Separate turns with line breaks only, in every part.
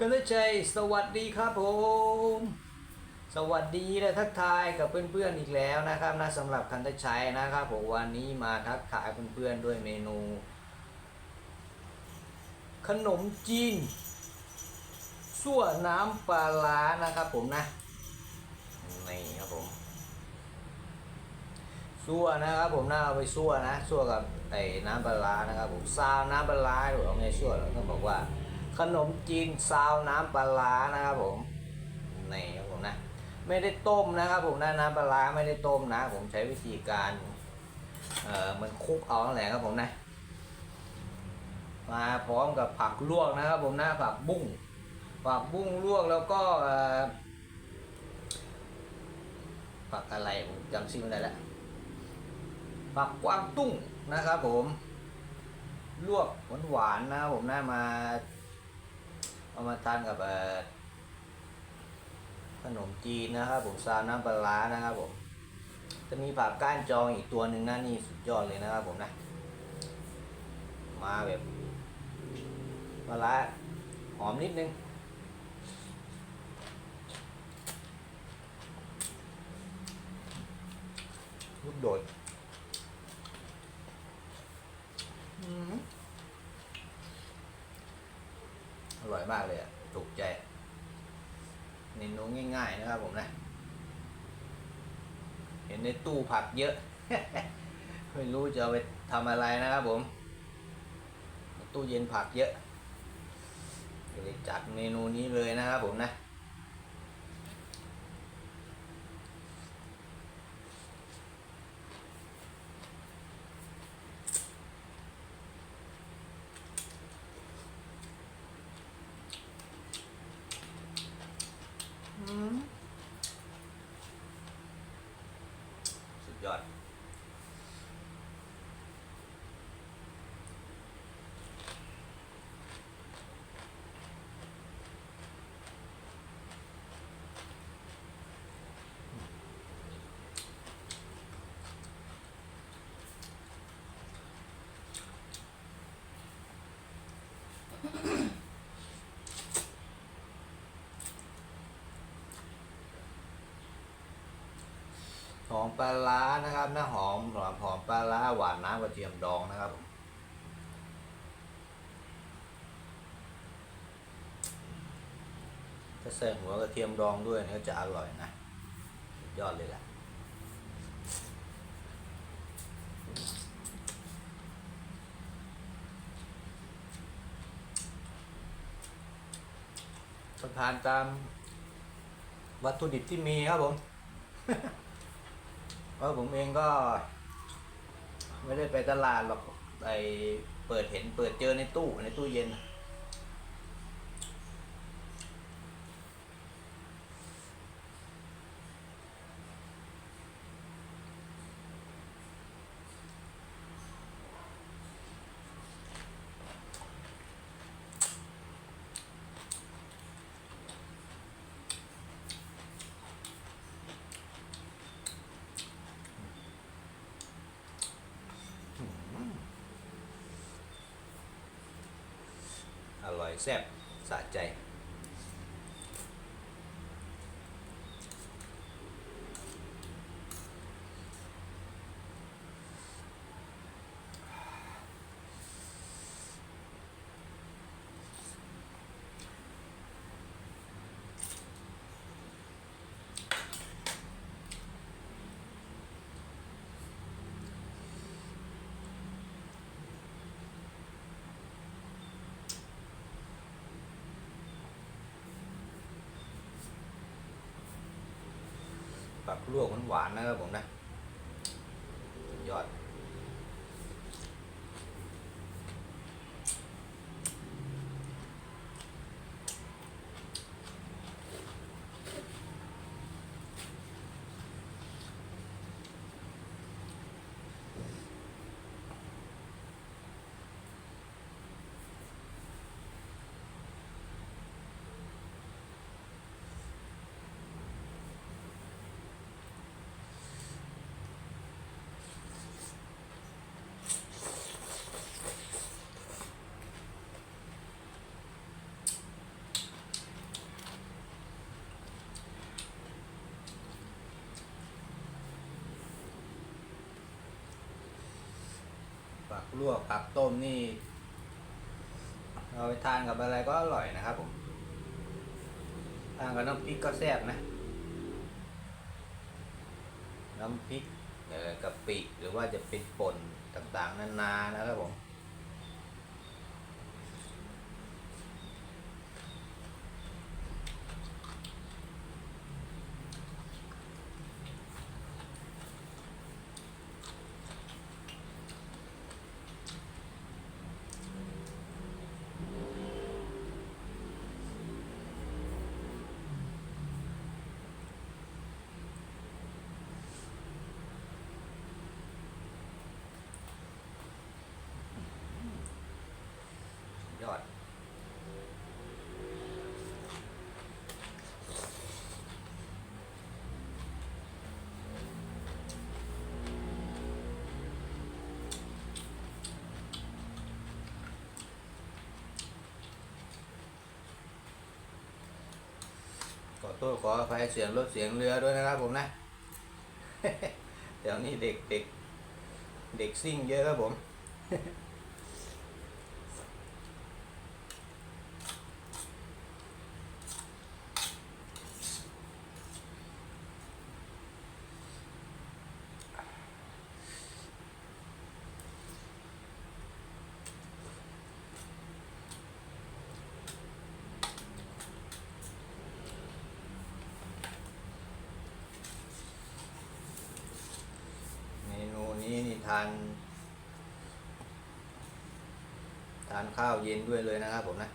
กันด้วยใจสวัสดีครับผม สวัสดีและทักทายกับเพื่อนๆอีกแล้วนะครับนะสำหรับคันทชัยนะครับผมวันนี้มาทักทายเพื่อนๆด้วยเมนู ขนมจีนสั่วน้ำปลาร้านะครับผมนะนี่ครับผมสั่วนะครับผมนะเอาไปสั่วนะสั่วกับไอ้น้ำปลาร้านะครับผมซาวน้ำปลาร้าหรือเอาไงสั่วเราต้องบอกว่า ขนมจีนซาวน้ำปลาร้านะครับผมนี่ครับผมนะไม่ได้ต้มนะครับผมนะน้ำปลาร้าไม่ได้ต้มนะ ผมใช้วิธีการเอ่อมันคลุกเอาตั้งครับผมนะมาพร้อมกับผักลวกนะครับผมนะผักบุ้งผักบุ้งลวกแล้วก็เอ่อผักอะไรผมจำชื่อไม่ได้แล้วผักกวางตุ้งนะครับผมลวกหวานๆนะครับผมน่ามา เอามาทานกับขนมจีนนะครับผมซาวน้ำปลาร้านะครับผม จะมีผักก้านจองอีกตัวหนึ่งนะนี่สุดยอดเลยนะครับผมนะ มาแบบปลาร้าหอมนิดนึงลูกโดดอืมอ ร่อยมากเลยอะถูกใจเมนูง่ายๆนะครับผมนะ เห็นในตู้ผักเยอะ ไม่รู้จะเอาไปทำอะไรนะครับผม ตู้เย็นผักเยอะเลยจัดเมนูนี้เลยนะครับผมนะ หอมปลาร้านะครับนะหอมหอมหอมปลาร้าหวานน้ำกระเทียมดองนะครับถ้าใส่หัวกระเทียมดองด้วยเนี่ยจะอร่อยนะยอดเลยแหละสะพานตามวัตถุดิบที่มีครับผม เพราะผมเองก็ ไม่ได้ไปตลาดหรอกไปเปิดเห็นเปิดเจอในตู้ในตู้เย็น แซ่บสะใจ ลวกหวานๆนะครับผมนะ ลวกผักต้มนี่เอาไปทานกับอะไรก็อร่อยนะครับผมทานกับน้ำพริกก็แซ่บนะ น้ำพริกเอ่อกะปิหรือว่าจะเป็นป่นต่างๆนานานะครับผม อด ขอโทษขออภัยเสียงรถเสียงเรือด้วยนะครับผมนะ เดี๋ยวนี้เด็กเด็กเด็กซิ่งเยอะครับผมเมนูนี้นี่ ทาน ทานข้าวเย็นด้วยเลยนะครับผมนะ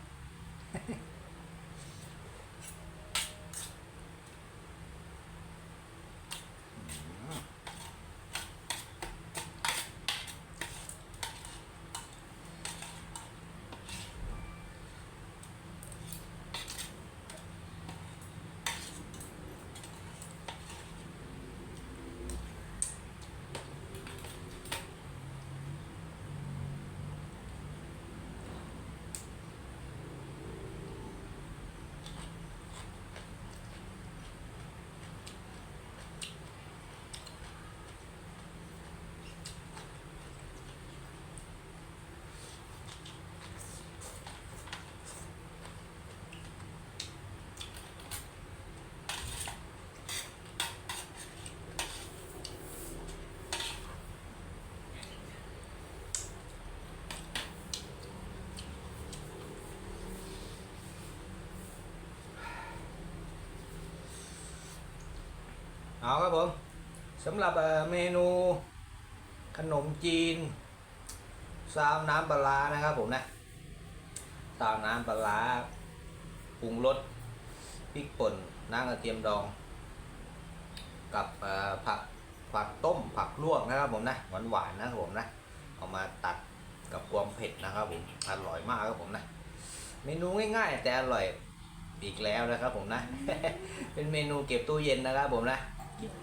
ผมสำหรับเมนูขนมจีน ซาวน้ำปลานะครับผมนะซาวน้ำปลาปรุงรสพริกป่นน้ำกระเทียมดอง กับผักผักต้มผักลวกนะครับผมนะหวานหวานๆนะครับผมนะเอามาตัดกับความเผ็ดนะครับผมอร่อยมากครับผมนะเมนูง่ายๆ แต่อร่อยอีกแล้วนะครับผมนะ เป็นเมนูเก็บตู้เย็นนะครับผมนะ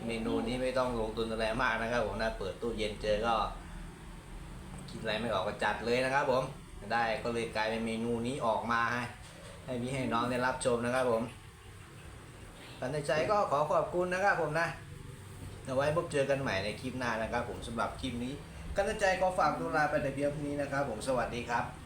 เมนูนี้ไม่ต้องลงทุนอะไรมากนะครับ ผมนะเปิดตู้เย็นเจอก็คิดอะไรไม่ออกก็จัดเลยนะครับ ผมได้ก็เลยกลายเป็นเมนูนี้ออกมาให้ให้พี่ให้น้องได้รับชมนะครับ ผมกันในใจก็ขอขอบคุณนะครับ ผมนะเอาไว้พบเจอกันใหม่ในคลิปหน้านะครับ ผมสำหรับคลิปนี้กันในใจก็ฝากดูลาไปแต่เพียงเท่านี้นะครับ ผมสวัสดีครับ